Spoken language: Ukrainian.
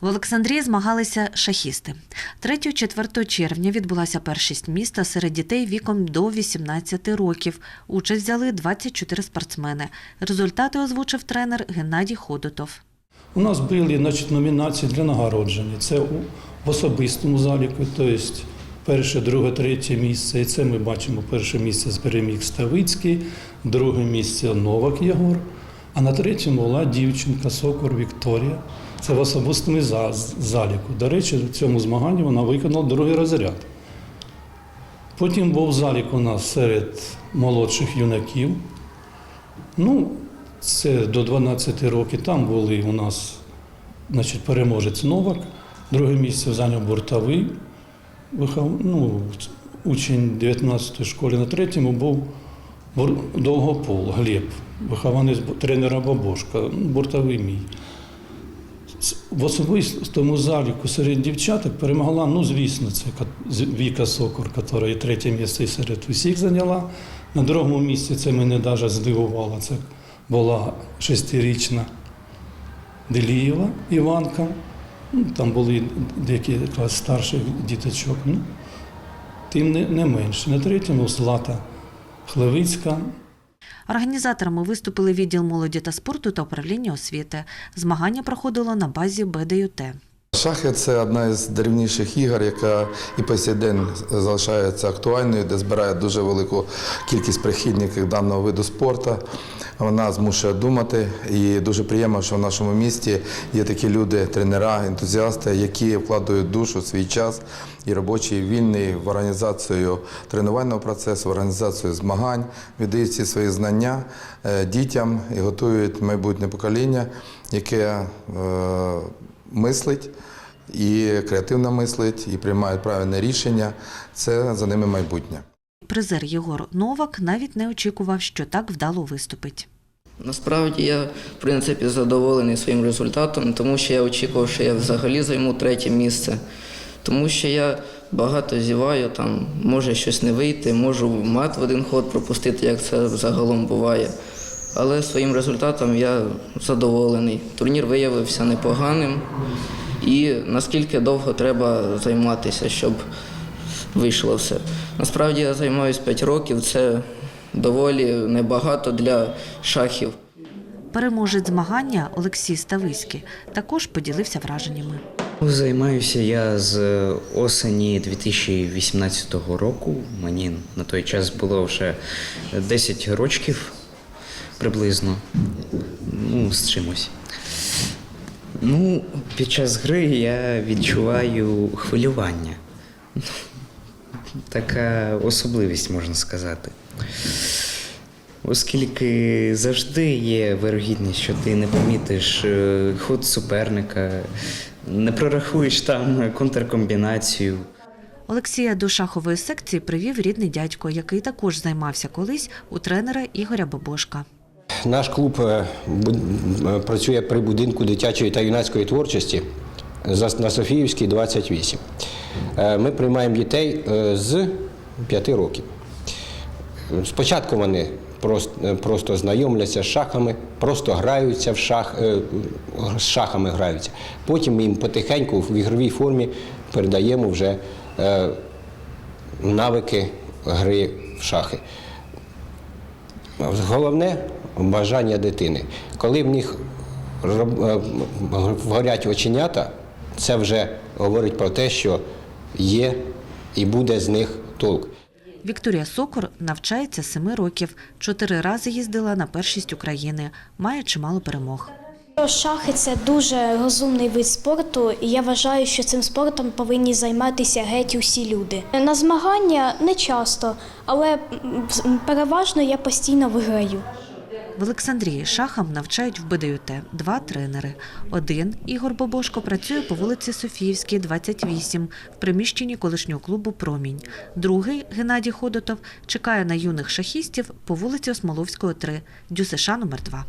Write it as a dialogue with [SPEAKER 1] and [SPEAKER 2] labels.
[SPEAKER 1] В Олександрії змагалися шахісти. 3-4 червня відбулася першість міста серед дітей віком до 18 років. Участь взяли 24 спортсмени. Результати озвучив тренер Геннадій Ходотов.
[SPEAKER 2] У нас були значить, номінації для нагородження. Це в особистому заліку, тобто перше, друге, третє місце. І це ми бачимо перше місце переміг Ставицький, друге місце Новак Єгор, а на третьому була дівчинка Сокор Вікторія. Це в особистому заліку. До речі, в цьому змаганні вона виконала другий розряд. Потім був залік у нас серед молодших юнаків. Ну, це до 12 років. Там були у нас значить, переможець Новак, друге місце зайняв бортовий, ну, учень 19-ї школи. На третьому був Довгопол Глеб, вихованець тренера Бабошка, бортовий мій. В особистому заліку серед дівчаток перемогла, ну, звісно, це Віка Сокор, яка і третє місце серед усіх зайняла. На другому місці це мене навіть здивувало. Це була шестирічна Делієва Іванка. Ну, Там були деякі якраз старших діточок. Ну, тим не менше. На третьому Злата Хлевицька.
[SPEAKER 1] Організаторами виступили відділ молоді та спорту та управління освіти. Змагання проходило на базі БДЮТ.
[SPEAKER 3] Шахи це одна із древніших ігор, яка і по сей день залишається актуальною, де збирає дуже велику кількість прихильників даного виду спорту. Вона змушує думати, і дуже приємно, що в нашому місті є такі люди, тренера, ентузіасти, які вкладають душу, свій час і робочий і вільний в організацію тренувального процесу, в організацію змагань, віддають всі свої знання е, дітям і готують майбутнє покоління, яке е, мислить і креативно мислить, і приймають правильне рішення. Це за ними майбутнє.
[SPEAKER 1] Призер Єгор Новак навіть не очікував, що так вдало виступить.
[SPEAKER 4] Насправді я в принципі задоволений своїм результатом, тому що я очікував, що я взагалі займу третє місце. Тому що я багато зіваю, там може щось не вийти, можу мат в один ход пропустити, як це загалом буває. Але своїм результатом я задоволений. Турнір виявився непоганим. І наскільки довго треба займатися, щоб вийшло все. Насправді я займаюся 5 років, це доволі небагато для шахів.
[SPEAKER 1] Переможець змагання Олексій Стависький також поділився враженнями.
[SPEAKER 5] Займаюся я з осені 2018 року. Мені на той час було вже 10 рочків приблизно. Ну, з чимось. Ну, під час гри я відчуваю хвилювання. Така особливість, можна сказати. Оскільки завжди є вирогідність, що ти не помітиш е, ход суперника, не прорахуєш там контркомбінацію.
[SPEAKER 1] Олексія до шахової секції привів рідний дядько, який також займався колись у тренера Ігоря Бабошка.
[SPEAKER 6] Наш клуб е, е, працює при будинку дитячої та юнацької творчості на Софіївській 28. Е, Ми приймаємо дітей з 5 років. Спочатку вони просто, знайомляться з шахами, просто граються в шах, з шахами граються. Потім їм потихеньку в ігровій формі передаємо вже навики гри в шахи. Головне бажання дитини. Коли в них е, горять оченята, це вже говорить про те, що є і буде з них толк.
[SPEAKER 1] Вікторія Сокор навчається семи років. Чотири рази їздила на першість України. Має чимало перемог.
[SPEAKER 7] Шахи це дуже розумний вид спорту, і я вважаю, що цим спортом повинні займатися геть усі люди. На змагання не часто, але переважно я постійно виграю.
[SPEAKER 1] В Олександрії шахам навчають в БДЮТ два тренери. Один Ігор Бобошко працює по вулиці Софіївській, 28, в приміщенні колишнього клубу Промінь. Другий Геннадій Ходотов чекає на юних шахістів по вулиці Осмоловського, 3, дюсиша номер 2